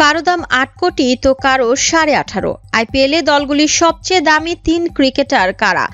কারও দাম আট কোটি, তো কারও সাড়ে আঠারো। আইপিএলে দলগুলির সবচেয়ে দামি তিন ক্রিকেটার কারা?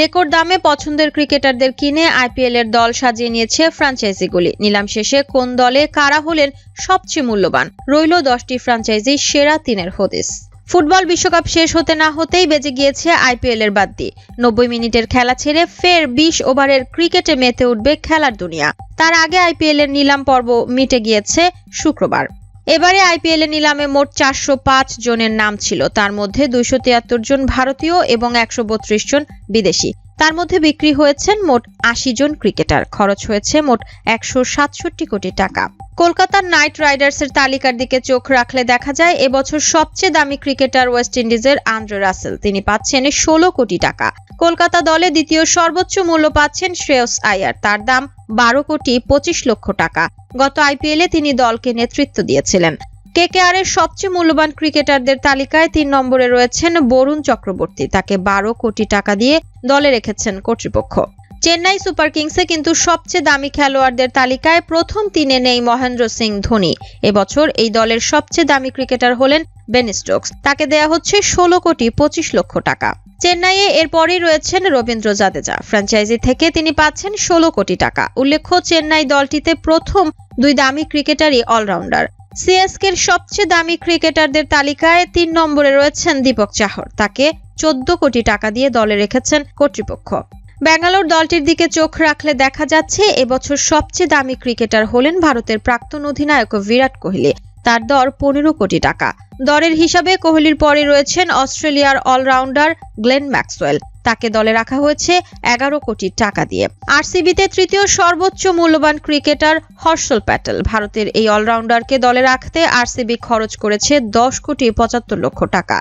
রেকর্ড দামে পছন্দের ক্রিকেটারদের কিনে আইপিএল এর দল সাজিয়ে নিয়েছে ফ্র্যাঞ্চাইজিগুলি নিলাম শেষে কোন দলে কারা হলেন সবচেয়ে মূল্যবান? রইল দশটি ফ্র্যাঞ্চাইজি সেরা তিনের হদিস। ফুটবল বিশ্বকাপ শেষ হতে না হতেই বেজে গিয়েছে আইপিএল এর বাদ দিয়ে নব্বই মিনিটের খেলা ছেড়ে ফের বিশ ওভারের ক্রিকেটে মেতে উঠবে খেলার দুনিয়া। তার আগে আইপিএল এর নিলাম পর্ব মিটে গিয়েছে শুক্রবার। এবারে আইপিএল এ নিলামে মোট চারশো পাঁচ জনের নাম ছিল। তার মধ্যে দুইশো তিয়াত্তর জন ভারতীয় এবং একশো বত্রিশ জন বিদেশি। তার মধ্যে বিক্রি হয়েছেন মোট আশি জন ক্রিকেটার। খরচ হয়েছে মোট একশো সাতষট্টি কোটি টাকা। কলকাতার নাইট রাইডার্সের তালিকার দিকে চোখ রাখলে দেখা যায়, এবছর সবচেয়ে দামি ক্রিকেটার ওয়েস্ট ইন্ডিজের আন্দ্রে রাসেল। তিনি পাচ্ছেন ষোলো কোটি টাকা। কলকাতা দলে দ্বিতীয় সর্বোচ্চ মূল্য পাচ্ছেন শ্রেয়স আয়ার। তার দাম বারো কোটি পঁচিশ লক্ষ টাকা। গত আইপিএলে তিনি দলকে নেতৃত্ব দিয়েছিলেন। কেকেআর এর সবচেয়ে মূল্যবান ক্রিকেটারদের তালিকায় তিন নম্বরে রয়েছেন বরুণ চক্রবর্তী। তাকে বারো কোটি টাকা দিয়ে দলে রেখেছেন কর্তৃপক্ষ। চেন্নাই সুপার কিংসে কিন্তু সবচেয়ে দামি খেলোয়াড়দের তালিকায় প্রথম তিনে নেই মহেন্দ্র সিং ধোনি। এবছর এই দলের সবচেয়ে দামি ক্রিকেটার হলেন বেন স্টোকস। তাকে দেয়া হচ্ছে ষোলো কোটি পঁচিশ লক্ষ টাকা। চেন্নাইয়ে এরপরই রয়েছেন রবীন্দ্র জাদেজা। ফ্র্যাঞ্চাইজি থেকে তিনি পাচ্ছেন ষোলো কোটি টাকা। উল্লেখ্য, চেন্নাই দলটিতে প্রথম দুই দামি ক্রিকেটারই অলরাউন্ডার। সিএসকের সবচেয়ে দামি ক্রিকেটারদের তালিকায় তিন নম্বরে রয়েছেন দীপক চাহর। তাকে চোদ্দ কোটি টাকা দিয়ে দলে রেখেছেন কর্তৃপক্ষ। ব্যাঙ্গালোর দলটির দিকে চোখ রাখলে দেখা যাচ্ছে, এবছর সবচেয়ে দামি ক্রিকেটার হলেন ভারতের প্রাক্তন অধিনায়ক বিরাট কোহলি। তার দর পনেরো কোটি টাকা। দরের হিসাবে কোহলির পরে রয়েছেন অস্ট্রেলিয়ার অলরাউন্ডার গ্লেন ম্যাক্সওয়েল। তাকে দলে রাখা হয়েছে এগারো কোটি টাকা দিয়ে। আরসিবিতে তৃতীয় সর্বোচ্চ মূল্যবান ক্রিকেটার হর্ষল প্যাটেল। ভারতের এই অলরাউন্ডারকে দলে রাখতে আরসিবি খরচ করেছে দশ কোটি পঁচাত্তর লক্ষ টাকা।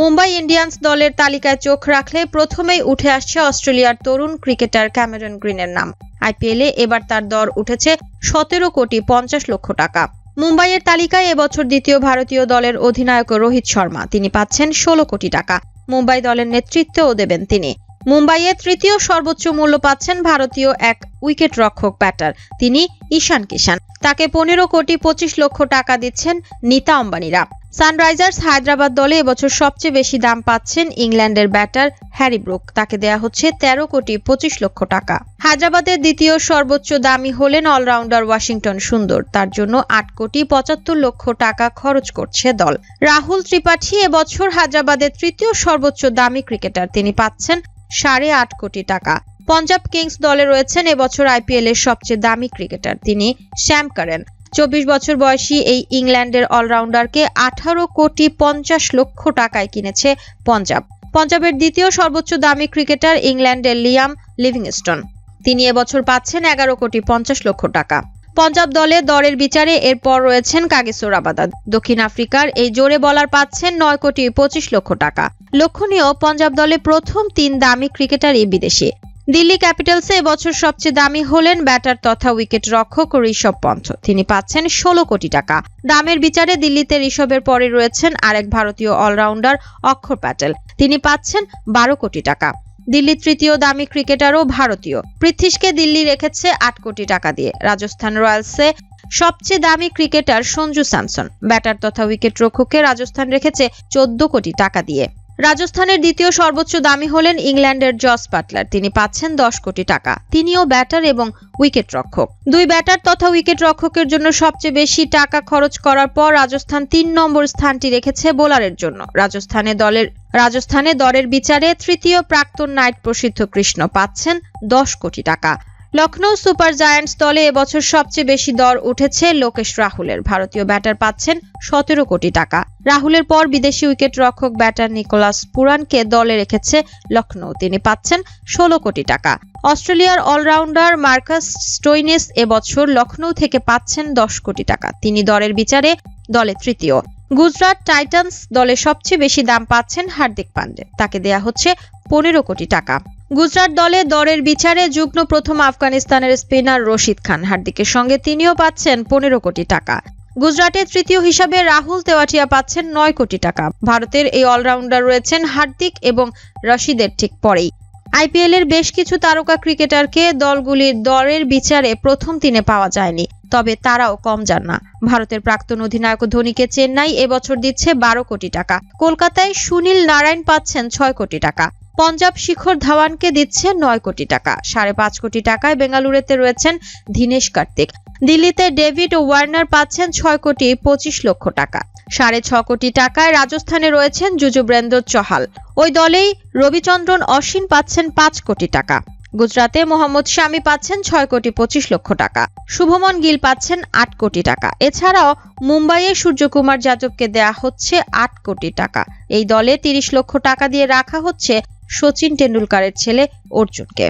মুম্বাই ইন্ডিয়ান্স দলের তালিকায় চোখ রাখলে প্রথমেই উঠে আসছে অস্ট্রেলিয়ার তরুণ ক্রিকেটার ক্যামেরন গ্রিনের নাম। আইপিএলে এবার তার দর উঠেছে সতেরো কোটি পঞ্চাশ লক্ষ টাকা। মুম্বাইয়ের তালিকায় এবছর দ্বিতীয় ভারতীয় দলের অধিনায়ক রোহিত শর্মা, তিনি পাচ্ছেন ষোলো কোটি টাকা। মুম্বাই দলের নেতৃত্বও দেবেন তিনি। মুম্বাইয়ে তৃতীয় সর্বোচ্চ মূল্য পাচ্ছেন ভারতীয় এক উইকেট রক্ষক ব্যাটার, তিনি ঈশান কিষান। তাকে পনেরো কোটি পঁচিশ লক্ষ টাকা দিচ্ছেন নিতা অম্বানিরা সানরাইজার্স হায়দ্রাবাদ দলে এবছর সবচেয়ে বেশি দাম পাচ্ছেন ইংল্যান্ডের ব্যাটার হ্যারি ব্রুক। তাকে দেয়া হচ্ছে তেরো কোটি পঁচিশ লক্ষ টাকা। হায়দ্রাবাদের দ্বিতীয় সর্বোচ্চ দামি হলেন অলরাউন্ডার ওয়াশিংটন সুন্দর। তার জন্য আট কোটি পঁচাত্তর লক্ষ টাকা খরচ করছে দল। রাহুল ত্রিপাঠী এবছর হায়দ্রাবাদের তৃতীয় সর্বোচ্চ দামি ক্রিকেটার। তিনি পাচ্ছেন সাড়ে আট কোটি টাকা। পঞ্জাব কিংস দলে রয়েছেন এবছর আইপিএল এর সবচেয়ে দামি ক্রিকেটার তিনি শ্যাম কারেন। চব্বিশ বছর বয়সী এই ইংল্যান্ডের অলরাউন্ডারকে আঠারো কোটি পঞ্চাশ লক্ষ টাকায় কিনেছে পঞ্জাব। পঞ্জাবের দ্বিতীয় সর্বোচ্চ দামি ক্রিকেটার ইংল্যান্ডের লিয়াম লিভিংস্টন। তিনি এবছর পাচ্ছেন এগারো কোটি পঞ্চাশ লক্ষ টাকা। পঞ্জাব দলে দরের বিচারে এরপর রয়েছেন কাগিসো রাবাদা দক্ষিণ আফ্রিকার এই জোরে বলার পাচ্ছেন নয় কোটি পঁচিশ লক্ষ টাকা। লক্ষণীয়, পঞ্জাব দলে প্রথম তিন দামি ক্রিকেটারই বিদেশি। দিল্লি ক্যাপিটালসে এবছর সবচেয়ে দামি হলেন ব্যাটার তথা উইকেট রক্ষক ঋষভ পন্থ। তিনি পাচ্ছেন ষোলো কোটি টাকা। দামের বিচারে দিল্লিতে ঋষভের পরে রয়েছেন আরেক ভারতীয় অলরাউন্ডার অক্ষর প্যাটেল। তিনি পাচ্ছেন বারো কোটি টাকা। দিল্লির তৃতীয় দামি ক্রিকেটারও ভারতীয়। পৃথ্বীশকে দিল্লি রেখেছে আট কোটি টাকা দিয়ে। রাজস্থান রয়্যালসে সবচেয়ে দামি ক্রিকেটার সঞ্জু স্যামসন। ব্যাটার তথা উইকেট রক্ষককে রাজস্থান রেখেছে চোদ্দ কোটি টাকা দিয়ে। রাজস্থানের দ্বিতীয় সর্বোচ্চ দামি হলেন ইংল্যান্ডের জস বাটলার। তিনি পাচ্ছেন দশ কোটি টাকা। তিনিও ব্যাটার এবং উইকেট রক্ষক দুই ব্যাটার তথা উইকেট রক্ষকের জন্য সবচেয়ে বেশি টাকা খরচ করার পর রাজস্থান তিন নম্বর স্থানটি রেখেছে বোলারের জন্য। রাজস্থানে দলের রাজস্থানে দরের বিচারে তৃতীয় প্রাক্তন নাইট প্রসিদ্ধ কৃষ্ণ পাচ্ছেন দশ কোটি টাকা। লখনৌ সুপার জায়ান্টস দলে এবছর সবচেয়ে বেশি দর উঠেছে লোকেশ রাহুলের। ভারতীয় ব্যাটার পাচ্ছেন সতেরো কোটি টাকা। রাহুলের পর বিদেশি উইকেট রক্ষক ব্যাটার নিকোলাস পুরানকে দলে রেখেছে লখনৌ তিনি পাচ্ছেন ষোলো কোটি টাকা। অস্ট্রেলিয়ার অলরাউন্ডার মার্কাস স্টোইনেস এবছর লখনৌ থেকে পাচ্ছেন দশ কোটি টাকা। তিনি দরের বিচারে দলে তৃতীয়। গুজরাট টাইটান্স দলে সবচেয়ে বেশি দাম পাচ্ছেন হার্দিক পান্ডে। তাকে দেয়া হচ্ছে পনেরো কোটি টাকা। গুজরাট দলে দরের বিচারে যুগ্ম প্রথম আফগানিস্তানের স্পিনার রশিদ খান হার্দিকের সঙ্গে তিনিও পাচ্ছেন পনেরো কোটি টাকা। গুজরাটের তৃতীয় হিসাবে রাহুল তেওয়াটিয়া পাচ্ছেন নয় কোটি টাকা। ভারতের এই অলরাউন্ডার রয়েছেন হার্দিক এবং রশিদের ঠিক পরেই। আইপিএল এর বেশ কিছু তারকা ক্রিকেটারকে দলগুলির দরের বিচারে প্রথম তিনে পাওয়া যায়নি। তবে তারাও কম যান না। ভারতের প্রাক্তন অধিনায়ক ধোনিকে চেন্নাই এবছর দিচ্ছে বারো কোটি টাকা। কলকাতায় সুনীল নারায়ণ পাচ্ছেন ছয় কোটি টাকা। পঞ্জাব শিখর ধাওয়ানকে দিচ্ছে নয় কোটি টাকা। সাড়ে পাঁচ কোটি টাকায় বেঙ্গালুরুতে রয়েছেন দীনেশ কার্তিক। দিল্লিতে ডেভিড ওয়ার্নার পাচ্ছেন ছয় কোটি পঁচিশ লক্ষ টাকা। সাড়ে ছ কোটি টাকায় রাজস্থানে রয়েছেন যুজুবেন্দ্র চহাল। ওই দলেই রবিচন্দ্রন অশ্বিন পাচ্ছেন পাঁচ কোটি টাকা। গুজরাতে মোহাম্মদ শামি পাচ্ছেন ছয় কোটি পঁচিশ লক্ষ টাকা। শুভমন গিল পাচ্ছেন আট কোটি টাকা। এছাড়াও মুম্বাইয়ে সূর্যকুমার যাদবকে দেয়া হচ্ছে আট কোটি টাকা। এই দলে তিরিশ লক্ষ টাকা দিয়ে রাখা হচ্ছে সচিন টেন্ডুলকারের ছেলে অর্জুনকে।